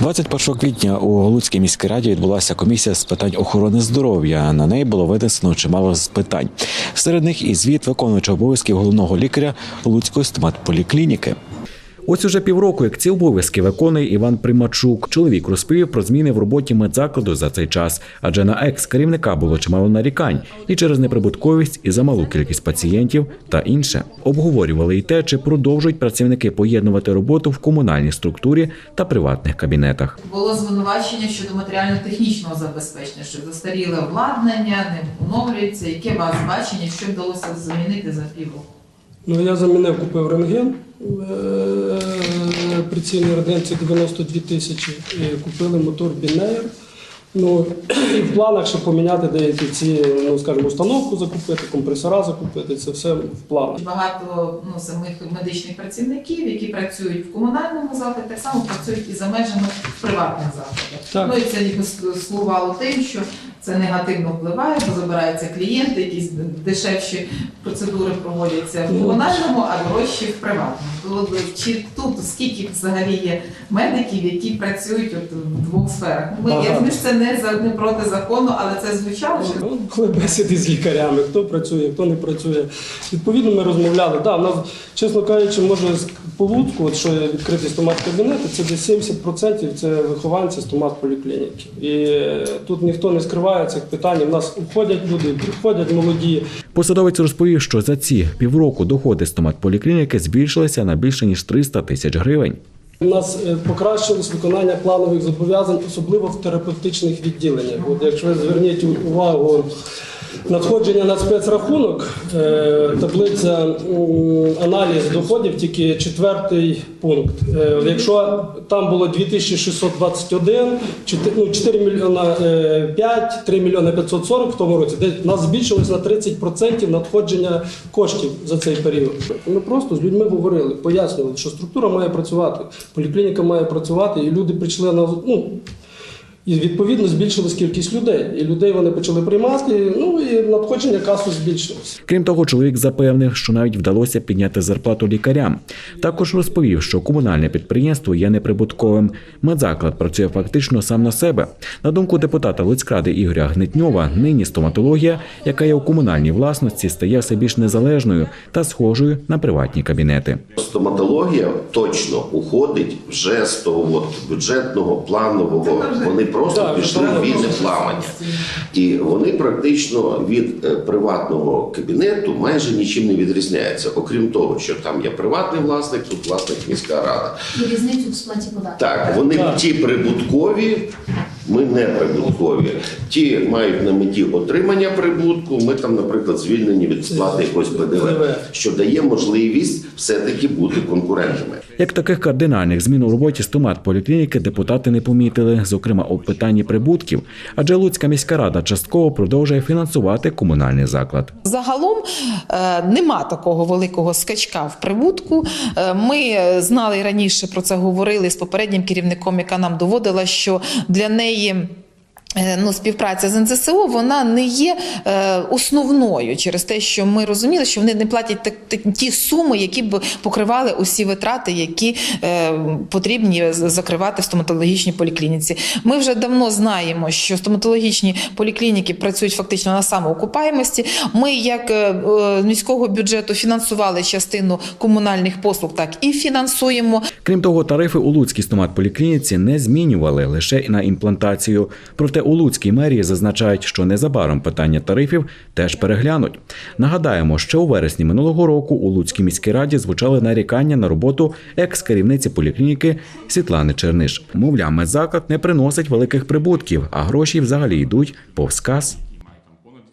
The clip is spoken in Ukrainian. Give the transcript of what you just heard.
21 квітня у Луцькій міській раді відбулася комісія з питань охорони здоров'я. На неї було винесено чимало з питань. Серед них і звіт виконуючого обов'язків головного лікаря Луцької стоматполіклініки. Ось уже півроку, як ці обов'язки виконує Іван Примачук. Чоловік розповів про зміни в роботі медзакладу за цей час, адже на екс-керівника було чимало нарікань і через неприбутковість, і замалу кількість пацієнтів та інше. Обговорювали й те, чи продовжують працівники поєднувати роботу в комунальній структурі та приватних кабінетах. Було звинувачення щодо матеріально-технічного забезпечення, що застаріле обладнання, не оновлюється. Яке вас бачення, що вдалося замінити за півроку? Ну, я замінив, купив рентген, е, прицільний рентген 92 тисячі, купили мотор Бінеєр. Ну, і в планах ще поміняти деякі ці, ну, скажімо, установку закупити, компресора закупити, це все в планах. Багато ну, самих медичних працівників, які працюють в комунальному закладі, так само працюють і за межами приватних закладів. Так. Ну і це слугувало тим, що це негативно впливає, бо забираються клієнти, якісь дешевші процедури проводяться в Ну, комунальному, а дорожчі в приватному. Чи тут скільки взагалі є медиків, які працюють от в двох сферах? Ми я Багато. розумію, це не за не проти закону, але це звучало. Ну, Коли бесіди з лікарями, хто працює, хто не працює. Відповідно, ми розмовляли. Да, нас, чесно кажучи, може з- по Луцьку, от що відкриті стомат-кабінети, це десь 70% це вихованці стомат-поліклініки. І е, тут ніхто не скриває цих питань. У нас уходять люди, приходять молоді. Посадовець розповів, що за ці півроку доходи стоматполіклініки збільшилися на більше ніж 300 тисяч гривень. У нас е, покращилось виконання планових зобов'язань, особливо в терапевтичних відділеннях. От якщо ви зверніть увагу надходження на спецрахунок, е, таблиця аналіз доходів, тільки четвертий пункт. Е, Якщо там було 2621, 4, ну, 4 мільйона е, 5, 3 мільйони 540 в тому році, де нас збільшилось на 30% надходження коштів за цей період. Ми просто з людьми говорили, пояснювали, що структура має працювати, поліклініка має працювати, і люди прийшли на ну. І відповідно збільшилась кількість людей. І людей вони почали приймати. Ну і надходження касу збільшилося. Крім того, чоловік запевнив, що навіть вдалося підняти зарплату лікарям. Також розповів, що комунальне підприємство є неприбутковим. Медзаклад працює фактично сам на себе. На думку депутата Луцькради Ігоря Гнетньова, нині стоматологія, яка є у комунальній власності, стає все більш незалежною та схожою на приватні кабінети. Стоматологія точно уходить вже з того от бюджетного планового. Вони просто Так, пішли вже в вільне просто плавання, і вони практично від е, приватного кабінету майже нічим не відрізняються, окрім того, що там є приватний власник, тут власник міська рада. І різницю в сплаті податків. Так, вони Так. ті прибуткові. Ми не прибуткові. Ті мають на меті отримання прибутку. Ми там, наприклад, звільнені від сплати якогось ПДВ, що дає можливість все-таки бути конкурентами. Як таких кардинальних змін у роботі стомат-поліклініки депутати не помітили, зокрема у питанні прибутків, адже Луцька міська рада частково продовжує фінансувати комунальний заклад. Загалом е, нема такого великого скачка в прибутку. Е, Ми знали раніше про це говорили з попереднім керівником, яка нам доводила, що для неї. Е, Ну, співпраця з НЗСО вона не є е, основною через те, що ми розуміли, що вони не платять так, так- ті суми, які б покривали усі витрати, які е, потрібні закривати в стоматологічній поліклініці. Ми вже давно знаємо, що стоматологічні поліклініки працюють фактично на самоокупаємості. Ми, як е, е, міського бюджету, фінансували частину комунальних послуг, так і фінансуємо. Крім того, тарифи у Луцькій стомат-поліклініці не змінювали лише на імплантацію. Проте у Луцькій мерії зазначають, що незабаром питання тарифів теж переглянуть. Нагадаємо, що у вересні минулого року у Луцькій міській раді звучали нарікання на роботу екс-керівниці поліклініки Світлани Черниш. Мовляв, медзаклад не приносить великих прибутків, а гроші взагалі йдуть повз кас.